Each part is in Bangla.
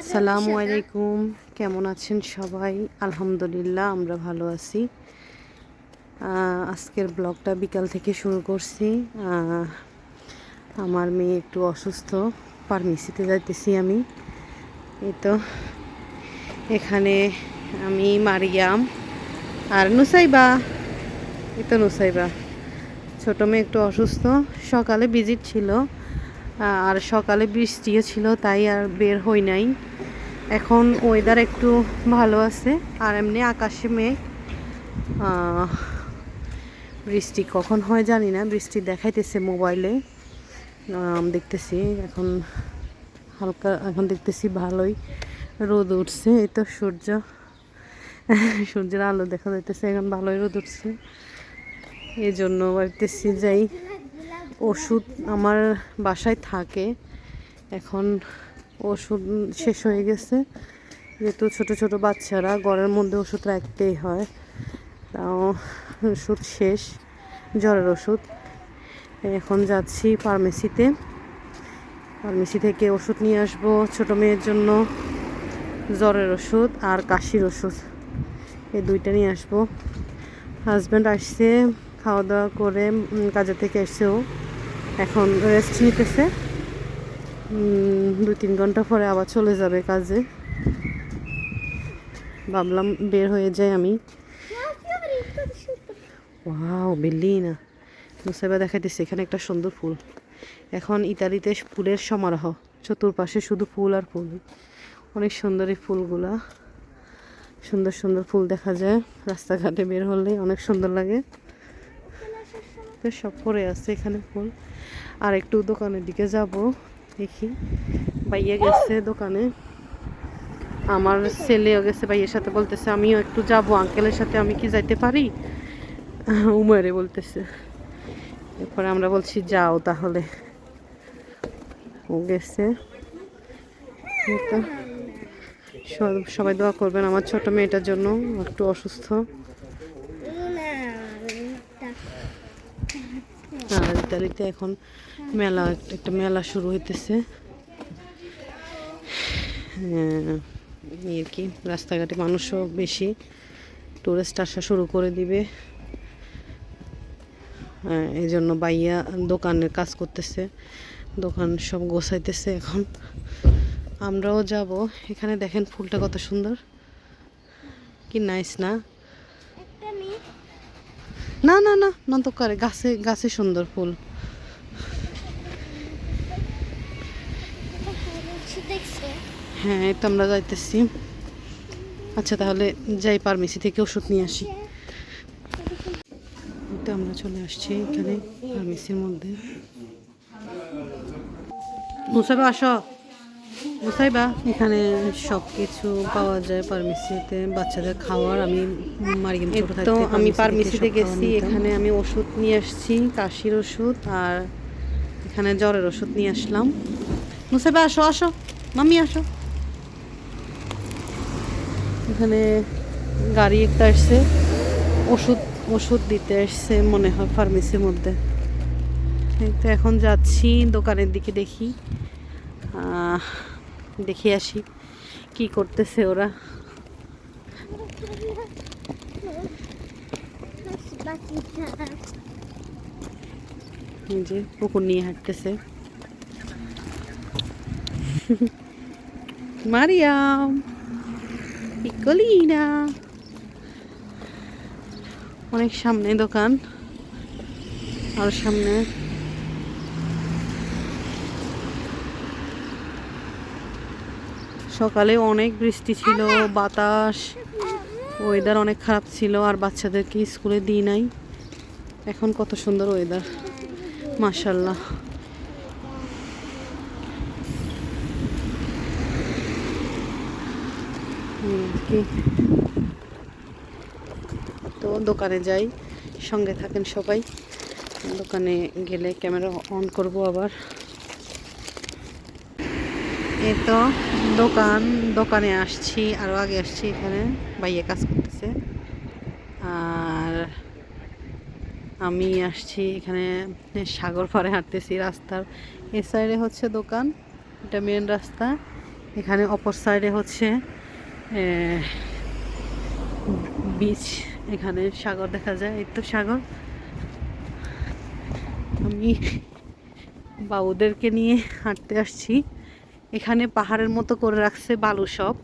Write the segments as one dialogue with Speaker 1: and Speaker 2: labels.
Speaker 1: আসসালামু আলাইকুম। কেমন আছেন সবাই? আলহামদুলিল্লাহ আমরা ভালো আছি। আজকের ব্লগটা বিকাল থেকে শুরু করছি। আমার মেয়ে একটু অসুস্থ ফার্মেসিতে যাইতেছি আমি। এই তো এখানে আমি মারিয়াম আর নুসাইবা। এই তো নুসাইবা। ছোটো মেয়ে একটু অসুস্থ সকালে ভিজিট ছিল। আর সকালে বৃষ্টিও ছিল, তাই আর বের হই নাই। এখন ওয়েদার একটু ভালো আছে, আর এমনি আকাশে মেঘ। বৃষ্টি কখন হয় জানি না, বৃষ্টি দেখাইতেছে মোবাইলে দেখতেছি এখন হালকা, এখন দেখতেছি ভালোই রোদ উঠছে, এই তো সূর্য। সূর্যের আলো দেখা যাইতেছে, এখন ভালোই রোদ উঠছে। এই জন্য ভাবতেছি যাই ওষুধ আমার বাসায় থাকে। এখন ওষুধ শেষ হয়ে গেছে। যেহেতু ছোট ছোট বাচ্চারা, ঘরের মধ্যে ওষুধ রাখতেই হয়। তাও ওষুধ শেষ, জ্বরের ওষুধ। এখন যাচ্ছি ফার্মেসিতে ফার্মেসি থেকে ওষুধ নিয়ে আসব ছোটো মেয়ের জন্য। জ্বরের ওষুধ আর কাশির ওষুধ। এই দুইটা নিয়ে আসব। হাজব্যান্ড আসছে। খাওয়া দাওয়া করে কাজে থেকে এসেও এখন রেস্ট নিতেছে। দু তিন ঘণ্টা পরে আবার চলে যাবে কাজে। ভাবলাম বের হয়ে যাই আমি। ওয়াও বেলিনা মুসাইবা দেখাইতেছে, এখানে একটা সুন্দর ফুল। এখন ইতালিতে ফুলের সমারোহ। চতুর্পাশে শুধু ফুল আর ফুল। অনেক সুন্দর এই ফুলগুলা। সুন্দর সুন্দর ফুল দেখা যায়। রাস্তাঘাটে বের হলে অনেক সুন্দর লাগে। তো সব পরে আছে এখানে ফুল। আর একটু দোকানের দিকে যাব, দেখি। ভাইয়া গেছে দোকানে। আমার ছেলেও গেছে, ভাইয়ের সাথে বলতেছে, আমিও একটু যাব আঙ্কেলের সাথে আমি কি যাইতে পারি? উমারে বলতেছে। এরপরে আমরা বলছি, যাও তাহলে। ও গেছে। সব- সবাই দোয়া করবেন আমার ছোট মেয়েটার জন্য একটু অসুস্থ। আর এখন মেলা, একটা- মেলা শুরু হইতেছে। আর কি, রাস্তাঘাটে মানুষও বেশি। টুরিস্ট আসা শুরু করে দিবে। এই জন্য বাইয়া দোকানের কাজ করতেছে। দোকান সব গোছাইতেছে এখন। আমরাও যাব। এখানে দেখেন ফুলটা কত সুন্দর। কি নাইস না? না না না না তো করে। গাছে গাছে সুন্দর ফুল। হ্যাঁ তো আমরা যাইতেছি। আচ্ছা তাহলে যাই ফার্মেসি থেকে ওষুধ নিয়ে আসি। তো আমরা চলে আসছি এখানে ফার্মেসির মধ্যে। মুসাইবা আসো। মুসাইবা এখানে সব কিছু পাওয়া যায় ফার্মেসিতে বাচ্চাদের খাওয়ার আমি
Speaker 2: তো আমি
Speaker 1: ফার্মেসিতে
Speaker 2: গেছি এখানে আমি ওষুধ নিয়ে আসছি কাশির ওষুধ আর
Speaker 1: এখানে জ্বরের ওষুধ নিয়ে আসলাম। মুসাইবা আসো আসো মাম্মি আসো। এখানে গাড়ি একটা আসছে ওষুধ ওষুধ দিতে আসছে মনে হয় ফার্মেসির মধ্যে। তো এখন যাচ্ছি দোকানের দিকে দেখি। আহ, দেখে আসি কি করতেছে ওরা। যে পুকুর নিয়ে হাঁটতেছে। মারিয়াম, পিকলিনা। অনেক সামনে দোকান, আর সামনে সকালে অনেক বৃষ্টি ছিল বাতাস ওয়েদার অনেক খারাপ ছিল আর বাচ্চাদেরকে স্কুলে দিই নাই। এখন কত সুন্দর ওয়েদার মাশাল্লাহ হুম, তো দোকানে যাই সঙ্গে থাকেন সবাই। দোকানে গেলে ক্যামেরা অন করব আবার। এই তো দোকান, দোকানে আসছি আরও আগে আসছি এখানে বাইয়ে কাজ করতেছে। আর আমি আসছি এখানে, সাগর পাড়ে হাঁটতেছি রাস্তার। এ সাইডে হচ্ছে দোকান, এটা মেন রাস্তা। এখানে অপর সাইডে হচ্ছে বিচ এখানে সাগর দেখা যায়, এই তো সাগর। আমি বাবুদেরকে নিয়ে হাঁটতে আসছি। এখানে পাহাড়ের মতো করে রাখছে বালু সব।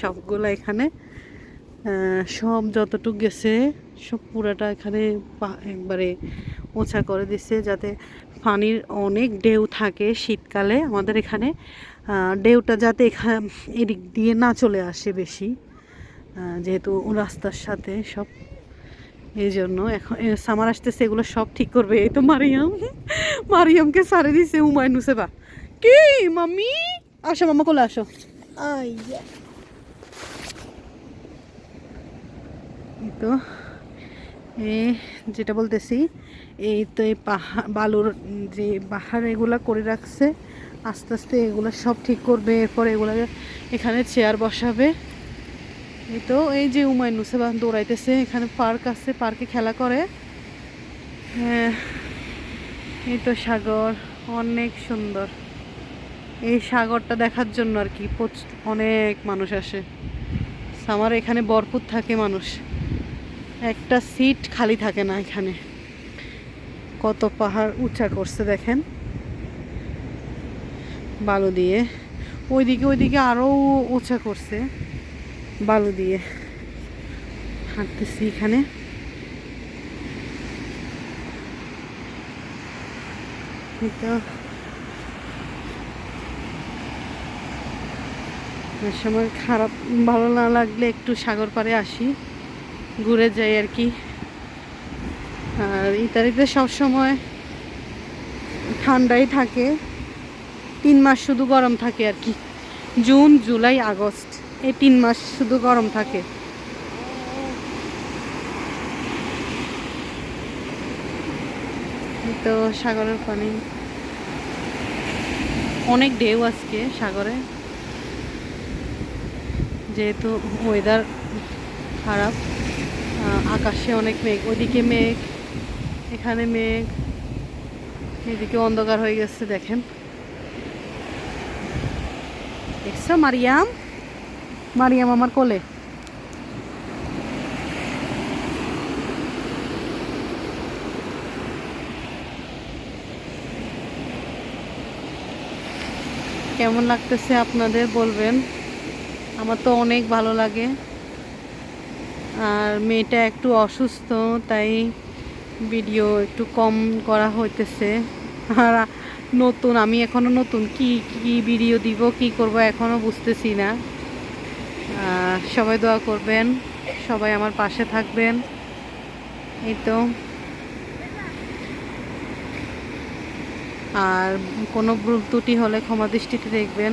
Speaker 1: সবগুলো এখানে সব যতটুক গেছে, সব পুরাটা এখানে একবারে ওছা করে দিছে যাতে পানির অনেক ঢেউ থাকে শীতকালে আমাদের এখানে। ঢেউটা যাতে এখানে এদিক দিয়ে না চলে আসে বেশি। যেহেতু রাস্তার সাথে সব এই জন্য এখন সামার আসতেছে, এগুলো সব ঠিক করবে। এই তো মারিয়াম, মারিয়ামকে সারে দিছে উমায় নুসেবা। কি, মাম্মি? আসো মামা কোলে আসো। এই তো এ যেটা বলতেছি এই তো এই পাহাড় বালুর যে পাহাড় এগুলা করে রাখছে আস্তে আস্তে এগুলো সব ঠিক করবে এরপর এগুলো এখানে চেয়ার বসাবে। এই তো এই যে উমায় নুসেবা দৌড়াইতেছে এখানে পার্ক আছে পার্কে খেলা করে। হ্যাঁ এই তো সাগর অনেক সুন্দর। এই সাগরটা দেখার জন্য আর কি অনেক মানুষ আসে। আমার এখানে ভরপুর থাকে মানুষ। একটা সিট খালি থাকে না এখানে। কত পাহাড় উঁচা করছে দেখেন। বালু দিয়ে। ওইদিকে ওইদিকে আরও উঁচা করছে বালু দিয়ে। হাঁটতেছি এখানে। এই তো অনেক সময় খারাপ, ভালো না লাগলে একটু সাগর পাড়ে আসি, ঘুরে যাই আর কি। আর ইতালিতে সবসময় ঠান্ডাই থাকে, তিন মাস শুধু গরম থাকে আর কি। জুন, জুলাই, আগস্ট, এই তিন মাস শুধু গরম থাকে। তো সাগরের পানি। অনেক ঢেউ আজকে সাগরে। যেহেতু ওয়েদার খারাপ আকাশে অনেক মেঘ ওদিকে মেঘ, এখানে মেঘ, এদিকে অন্ধকার হয়ে গেছে, দেখেন। দেখছ মারিয়াম? মারিয়াম আমার কোলে। কেমন লাগতেছে আপনাদের, বলবেন? আমার তো অনেক ভালো লাগে। আর মেয়েটা একটু অসুস্থ, তাই ভিডিও একটু কম করা হইতেছে। আর নতুন, আমি এখনও নতুন, কি কি ভিডিও দিব, কি করব এখনও বুঝতেছি না। সবাই দোয়া করবেন, সবাই আমার পাশে থাকবেন। এই তো। আর কোনো ভুল ত্রুটি হলে ক্ষমা দৃষ্টিতে দেখবেন।